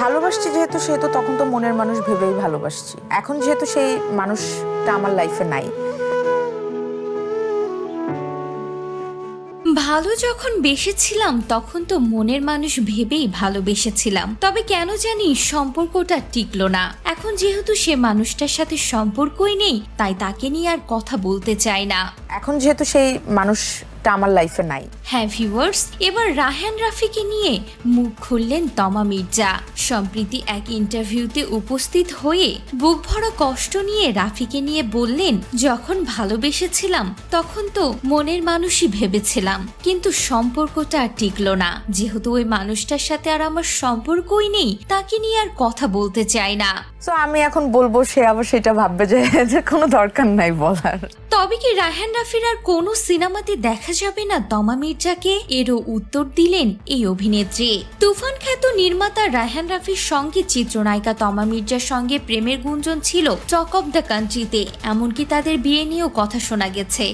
ভালোবাসছি যেহেতু সেহেতু তখন তো মনের মানুষ ভেবেই ভালোবাসছি। এখন যেহেতু সেই মানুষটা আমার লাইফে নাই। ভালো যখন বেসেছিলাম তখন তো মনের মানুষ ভেবেই ভালোবেসেছিলাম। তবে কেন জানি সম্পর্কটা টিকলো না। এখন যেহেতু সে মানুষটার সাথে সম্পর্কই নেই তাই তাকে নিয়ে আর কথা বলতে চাই না। এখন যেহেতু সেই মানুষটা আমার লাইফে নাই হ্যাঁ ভিউয়ার্স এবার রাহান রাফিকে নিয়ে মুখ খুললেন তমা মির্জা। সম্প্রীতি এক ইন্টারভিউতে উপস্থিত হয়ে বুক ভরা কষ্ট নিয়ে রাফিকে নিয়ে বললেন যখন ভালোবেসেছিলাম তখন তো মনের মানুষই ভেবেছিলাম কিন্তু সম্পর্কটা আর টিকলো না। যেহেতু ওই মানুষটার সাথে আর আমার সম্পর্কই নেই তাকে নিয়ে আর কথা বলতে চাই না। তো আমি এখন বলব সে আবার সেটা ভাববে যে যে কোনো দরকার নাই বলার। তবে কি রায়হান রাফির আর কোনো সিনেমাতে দেখা যাবে না তমা মির্জাকে এরও উত্তর দিলেন এই অভিনেত্রী। তুফান খ্যাত নির্মাতা রায়হান রাফির সঙ্গে চিত্রনায়িকা তমা মির্জার সঙ্গে প্রেমের গুঞ্জন ছিল টক অব দ্য কান্ট্রিতে, এমনকি তাদের বিয়ে নিয়েও কথা শোনা গেছে।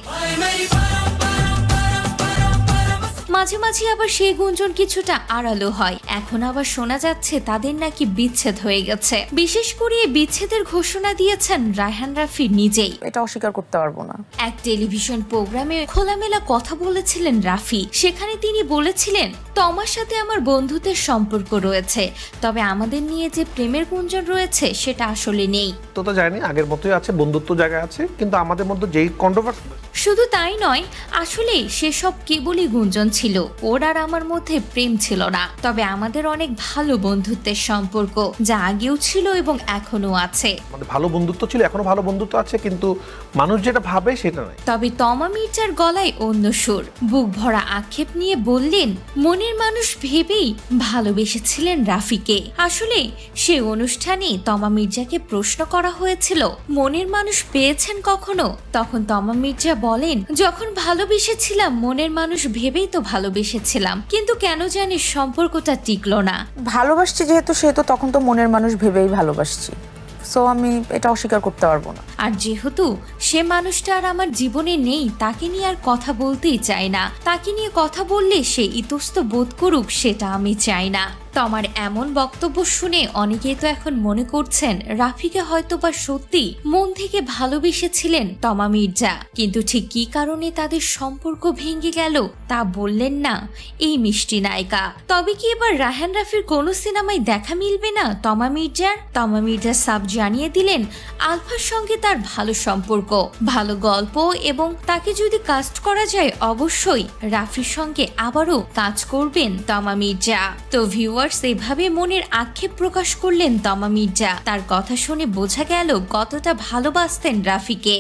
মাঝে মাঝে আবার সেই গুঞ্জন কিছুটা আড়ালো হয়। এখন আবার শোনা যাচ্ছে তাদের নাকি বিচ্ছেদ হয়ে গেছে। বিশেষ করে বিচ্ছেদের ঘোষণা দিয়েছেন রায়হান রাফি নিজেই। এটা অস্বীকার করতে পারব না। এক টেলিভিশন প্রোগ্রামে খোলামেলা কথা বলেছিলেন রাফি। সেখানে তিনি বলেছিলেন তোমার সাথে আমার বন্ধুত্বের সম্পর্ক রয়েছে তবে আমাদের নিয়ে যে প্রেমের গুঞ্জন রয়েছে সেটা আসলে নেই। তো তো জানি আগের মতোই আছে বন্ধুত্ব জায়গায় আছে কিন্তু আমাদের মধ্যে যেই কন্ট্রোভার্সি শুধু তাই নয় আসলে সেসব কেবলই গুঞ্জন ছিল। ওর আর আমার মধ্যে প্রেম ছিল না। তবে আমাদের অনেক ভালো বন্ধুত্বের সম্পর্ক যা আগেও ছিল এবং এখনও আছে। মানে ভালো বন্ধুত্ব ছিল এখনও ভালো বন্ধুত্ব আছে কিন্তু মানুষ যেটা ভাবে সেটা নয়। তবে তমা মির্জার গলায় অন্য সুর। বুক ভরা আক্ষেপ নিয়ে বললেন মনের মানুষ ভেবেই ভালোবেসেছিলেন রাফিকে। আসলে সে অনুষ্ঠানে তমা মির্জাকে প্রশ্ন করা হয়েছিল মনের মানুষ পেয়েছেন কখনো? তখন তমা মির্জা বলেন, যখন ভালোবেসেছিলাম, মনের মানুষ ভেবেই তো ভালোবেসেছিলাম। কিন্তু কেন জানি সম্পর্কটা টিকলো না। ভালোবাসছি যেহেতু, সেহেতু তখন তো মনের মানুষ ভেবেই ভালোবাসছি। সো আমি এটা অস্বীকার করতে পারব না। আর যেহেতু সে মানুষটা আর আমার জীবনে নেই, তাকে নিয়ে আর কথা বলতেই চাই না। তাকে নিয়ে কথা বললে সে ইতস্ত বোধ করুক, সেটা আমি চাই না। তোমার এমন বক্তব্য শুনে অনেকেই তো এখন মনে করছেন, রাফিকে হয়তো বা সত্যি মন থেকে ভালোবেসেছিলেন তমা মির্জা। কিন্তু ঠিক কী কারণে তাদের সম্পর্ক ভেঙে গেল, তা বললেন না এই মিষ্টি নায়িকা। তবে কি এবার রাহান রাফির কোনো সিনেমায় দেখা মিলবে না তমা মির্জার? তমা মির্জা সাব জানিয়ে দিলেন, আলফার সঙ্গে তার ভালো সম্পর্ক, ভালো গল্প এবং তাকে যদি কাস্ট করা যায় অবশ্যই রাফির সঙ্গে আবারও কাজ করবেন তমা মির্জা। তো ভিউয়ার্স এভাবে মনের আক্ষেপ প্রকাশ করলেন তমা মির্জা। তার কথা শুনে বোঝা গেল কতটা ভালোবাসতেন রাফিকে।